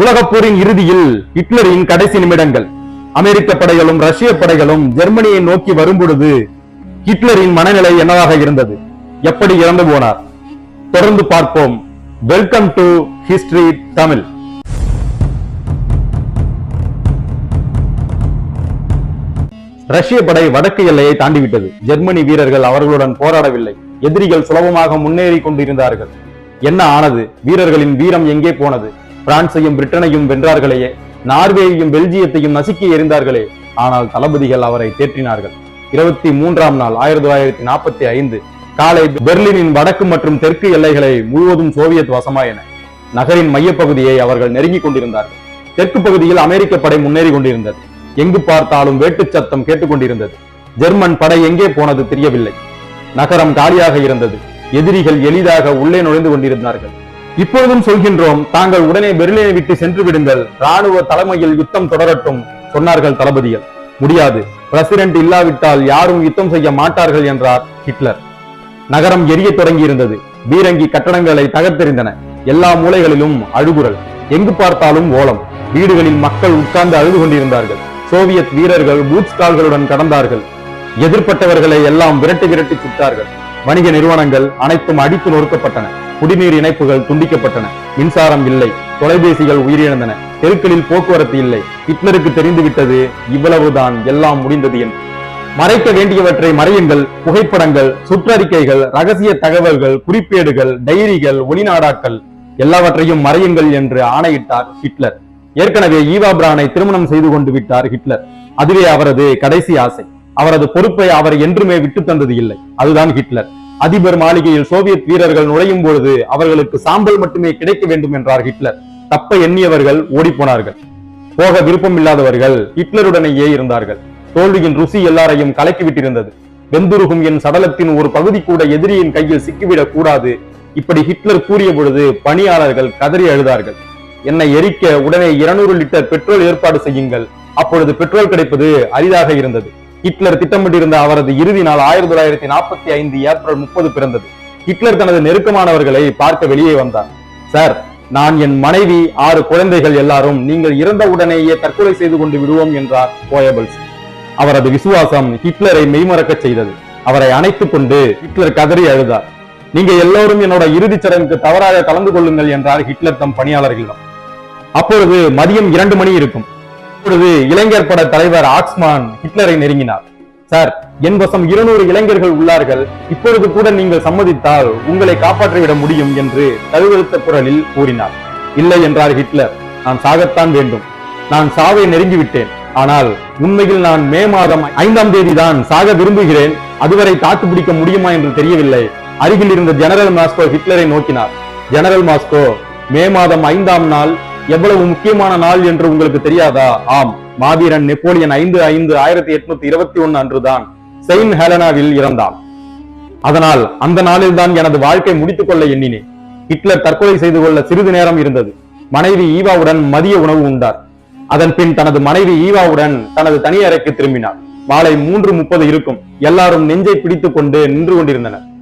உலகப்போரின் இறுதியில் ஹிட்லரின் கடைசி நிமிடங்கள். அமெரிக்க படைகளும் ரஷ்ய படைகளும் ஜெர்மனியை நோக்கி வரும்பொழுது ஹிட்லரின் மனநிலை என்னவாக இருந்தது? எப்படி இறந்து போனார்? தொடர்ந்து பார்ப்போம். வெல்கம் டு ஹிஸ்டரி தமிழ் ரஷ்ய படை வடக்கு எல்லையை தாண்டிவிட்டது. ஜெர்மனி வீரர்கள் அவர்களுடன் போராடவில்லை. எதிரிகள் சுலபமாக முன்னேறி கொண்டிருந்தார்கள். என்ன ஆனது? வீரர்களின் வீரம் எங்கே போனது? பிரான்சையும் பிரிட்டனையும் வென்றார்களே நார்வேயையும் பெல்ஜியத்தையும் நசுக்கி எறிந்தார்களே. ஆனால் தளபதிகள் அவரை தேற்றினார்கள். இருபத்தி மூன்றாம் நாள் ஆயிரத்தி தொள்ளாயிரத்தி நாற்பத்தி ஐந்து காலை பெர்லினின் வடக்கு மற்றும் தெற்கு எல்லைகளை முழுவதும் சோவியத் வசமாயின. நகரின் மையப்பகுதியை அவர்கள் நெருங்கிக் கொண்டிருந்தார்கள். தெற்கு பகுதியில் அமெரிக்க படை முன்னேறி கொண்டிருந்தது. எங்கு பார்த்தாலும் வேட்டு சத்தம் கேட்டுக்கொண்டிருந்தது ஜெர்மன் படை எங்கே போனது தெரியவில்லை. நகரம் காலியாக இருந்தது. எதிரிகள் எளிதாக உள்ளே நுழைந்து கொண்டிருந்தார்கள். இப்பொழுதும் சொல்கின்றோம் தாங்கள் உடனே பெர்லினை விட்டு சென்று விடுங்கள். ராணுவ தலைமையில் யுத்தம் தொடரட்டும் சொன்னார்கள் தளபதிகள். முடியாது. பிரசிடென்ட் இல்லாவிட்டால் யாரும் யுத்தம் செய்ய மாட்டார்கள் என்றார் ஹிட்லர். நகரம் எரிய தொடங்கி இருந்தது பீரங்கி கட்டடங்களை தகர்த்தெறிந்தன. எல்லா மூலைகளிலும் அழுகுரல். எங்கு பார்த்தாலும் ஓலம். வீடுகளில் மக்கள் உட்கார்ந்து அழுது கொண்டிருந்தார்கள். சோவியத் வீரர்கள் பூட்ஸ் கால்களுடன் கடந்தார்கள். எதிர்ப்பட்டவர்களை எல்லாம் விரட்டி விரட்டி சுட்டார்கள். வணிக நிறுவனங்கள் அனைத்தும் அடித்து நொறுக்கப்பட்டன. குடிநீர் இணைப்புகள் துண்டிக்கப்பட்டன. மின்சாரம் இல்லை. தொலைபேசிகள் உயிரிழந்தன. தெருக்களில் போக்குவரத்து இல்லை. ஹிட்லருக்கு தெரிந்துவிட்டது இவ்வளவுதான். எல்லாம் முடிந்தது என்று. மறைக்க வேண்டியவற்றை மறையுங்கள். புகைப்படங்கள் சுற்றறிக்கைகள் ரகசிய தகவல்கள் குறிப்பேடுகள் டைரிகள் ஒளிநாடாக்கள் எல்லாவற்றையும் மறையுங்கள் என்று ஆணையிட்டார் ஹிட்லர். ஏற்கனவே ஈவா பிரானை திருமணம் செய்து கொண்டு விட்டார் ஹிட்லர். அதுவே அவரது கடைசி ஆசை. அவரது பொறுப்பை அவர் என்றுமே விட்டு தந்தது இல்லை. அதுதான் ஹிட்லர். அதிபர் மாளிகையில் சோவியத் வீரர்கள் நுழையும் பொழுது அவர்களுக்கு சாம்பல் மட்டுமே கிடைக்க வேண்டும் என்றார் ஹிட்லர். தப்ப எண்ணியவர்கள் ஓடிப்போனார்கள். போக விருப்பம் இல்லாதவர்கள் ஹிட்லருடனேயே இருந்தார்கள். தோல்வியின் ருசி எல்லாரையும் கலக்கிவிட்டிருந்தது வெந்துருகும் என் சடலத்தின் ஒரு பகுதி கூட எதிரியின் கையில் சிக்கிவிடக் கூடாது. இப்படி ஹிட்லர் கூறிய பொழுது பணியாளர்கள் கதறி அழுதார்கள். என்னை எரிக்க உடனே 200 லிட்டர் பெட்ரோல் ஏற்பாடு செய்யுங்கள். அப்பொழுது பெட்ரோல் கிடைப்பது அரிதாக இருந்தது. ஹிட்லர் திட்டமிட்டிருந்த அவரது இறுதி நாள் ஆயிரத்தி தொள்ளாயிரத்தி நாற்பத்தி ஐந்து ஏப்ரல் முப்பது பிறந்தது. ஹிட்லர் தனது நெருக்கமானவர்களை பார்க்க வெளியே வந்தார். சார் நான் என் மனைவி ஆறு குழந்தைகள் எல்லாரும் நீங்கள் இறந்த உடனேயே தற்கொலை செய்து கொண்டு விடுவோம் என்றார் போயபிள்ஸ் அவரது விசுவாசம் ஹிட்லரை மெய்மறக்கச் செய்தது. அவரை அணைத்துக் கொண்டு ஹிட்லர் கதறி அழுதார். நீங்க எல்லோரும் என்னோட இறுதிச் சடங்குக்கு தவறாக கலந்து கொள்ளுங்கள் என்றார் ஹிட்லர் தம் பணியாளர்களிடம். அப்பொழுது மதியம் இரண்டு மணி இருக்கும். அப்பொழுது இளைஞர் பட தலைவர் ஆக்ஸ்மான் ஹிட்லரை நெருங்கினார். சார் என் வசம் இருநூறு இளைஞர்கள் உள்ளார்கள். இப்பொழுது கூட நீங்கள் சம்மதித்தால் உங்களை காப்பாற்றிவிட முடியும் என்று தழுவழுத்த குரலில் கூறினார். இல்லை என்றார் ஹிட்லர். நான் சாகத்தான் வேண்டும். நான் சாவை நெருங்கிவிட்டேன். ஆனால் உண்மையில் நான் மே மாதம் ஐந்தாம் தேதி தான் சாக விரும்புகிறேன். அதுவரை தாக்கு பிடிக்க முடியுமா என்று தெரியவில்லை. அருகில் இருந்த ஜெனரல் மாஸ்கோ ஹிட்லரை நோக்கினார். ஜெனரல் மாஸ்கோ மே மாதம் ஐந்தாம் நாள் எவ்வளவு முக்கியமான நாள் என்று உங்களுக்கு தெரியாதா? ஆம் மாவீரன் நெப்போலியன் ஐந்து ஐந்து ஆயிரத்தி எட்நூத்தி இருபத்தி ஒன்னு அன்றுதான் செயின்ட் ஹெலனாவில் இறந்தான். அதனால் அந்த நாளில் தான் எனது வாழ்க்கை முடித்துக் கொள்ள எண்ணினேன். ஹிட்லர் தற்கொலை செய்து கொள்ள சிறிது நேரம் இருந்தது. மனைவி ஈவாவுடன் மதிய உணவு உண்டார். அதன் பின் தனது மனைவி ஈவாவுடன் தனது தனி அறைக்கு திரும்பினார். மாலை மூன்று முப்பது இருக்கும். எல்லாரும் நெஞ்சை பிடித்துக் கொண்டு நின்று கொண்டிருந்தனர்.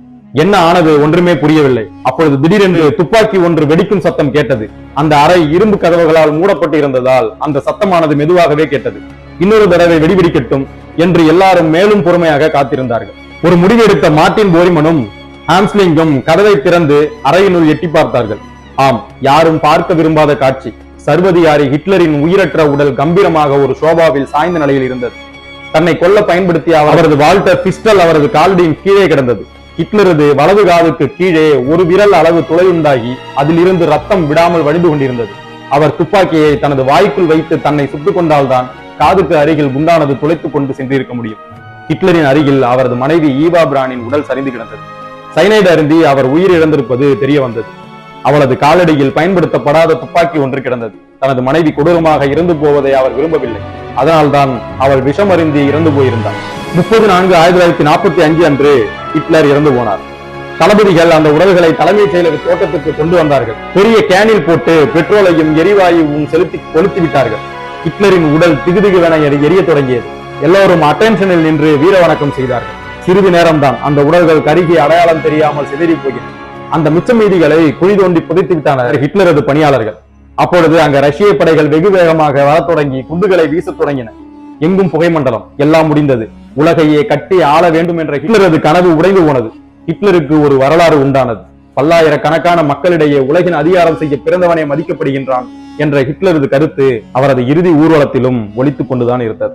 என்ன ஆனது ஒன்றுமே புரியவில்லை. அப்பொழுது திடீரென்று துப்பாக்கி ஒன்று வெடிக்கும் சத்தம் கேட்டது. அந்த அறை இரும்பு கதவுகளால் மூடப்பட்டு இருந்ததால் அந்த சத்தமானது மெதுவாகவே கேட்டது. இன்னொரு தடவை வெடிவெடிக்கட்டும் என்று எல்லாரும் மேலும் பொறுமையாக காத்திருந்தார்கள். ஒரு முடிவெடுத்த மார்டின் போரிமனும் ஹாம்ஸ்லிங்கும் கதவை திறந்து அறையினுள் எட்டி பார்த்தார்கள். ஆம் யாரும் பார்க்க விரும்பாத காட்சி. சர்வதிகாரி ஹிட்லரின் உயிரற்ற உடல் கம்பீரமாக ஒரு சோபாவில் சாய்ந்த நிலையில் இருந்தது. தன்னை கொல்ல பயன்படுத்திய அவரது வால்டர் பிஸ்டல் அவரது காலடியின் கீழே கிடந்தது. ஹிட்லரது வலது காதுக்கு கீழே ஒரு விரல் அளவு துளையுண்டாகி அதிலிருந்து ரத்தம் விடாமல் வழிந்து கொண்டிருந்தது. அவர் துப்பாக்கியை தனது வாய்க்குள் வைத்து தன்னை சுட்டுக் கொண்டால்தான் காதுக்கு அருகில் குண்டானது துளைத்துக் கொண்டு சென்றிருக்க முடியும். ஹிட்லரின் அருகில் அவரது மனைவி ஈவா பிரானின் உடல் சரிந்து கிடந்தது. சைனைடு அருந்தி அவர் உயிர் இழந்திருப்பது தெரிய வந்தது. அவளது காலடியில் பயன்படுத்தப்படாத துப்பாக்கி ஒன்று கிடந்தது. தனது மனைவி கொடூரமாக இறந்து போவதை அவர் விரும்பவில்லை. அதனால்தான் அவள் விஷம் அருந்தி இறந்து போயிருந்தார் முப்பது நான்கு ஆயிரத்தி தொள்ளாயிரத்தி நாற்பத்தி அஞ்சு அன்று ஹிட்லர் இறந்து போனார். தளபதிகள் அந்த உடல்களை தலைமைச் செயலக தோட்டத்துக்கு கொண்டு வந்தார்கள். பெரிய கேனில் போட்டு பெட்ரோலையும் எரிவாயுவும் செலுத்தி கொளுத்தி விட்டார்கள் ஹிட்லரின் உடல் திகுதிகுவென எரி- எரிய தொடங்கியது. எல்லோரும் அட்டென்ஷனில் நின்று வீர வணக்கம் செய்தார்கள். சிறிது நேரம்தான் அந்த உடல்கள் கருகி அடையாளம் தெரியாமல் சிதறி போகின்றன அந்த மிச்ச மீதிகளை குழி தோண்டி புதைத்து விட்டனர் ஹிட்லரது பணியாளர்கள். அப்பொழுது அங்க ரஷ்ய படைகள் வெகு வேகமாக வரத் தொடங்கி குண்டுகளை வீசத் தொடங்கின. எங்கும் புகைமண்டலம் எல்லாம் முடிந்தது. உலகையே கட்டி ஆள வேண்டும் என்ற ஹிட்லரது கனவு உடைந்து போனது. ஹிட்லருக்கு ஒரு வரலாறு உண்டானது. பல்லாயிரக்கணக்கான மக்களிடையே உலகின் அதிகாரம் செய்ய பிறந்தவனே மதிக்கப்படுகின்றான் என்ற ஹிட்லரது கருத்து அவரது இறுதி ஊர்வலத்திலும் ஒழித்துக் கொண்டுதான் இருந்தது.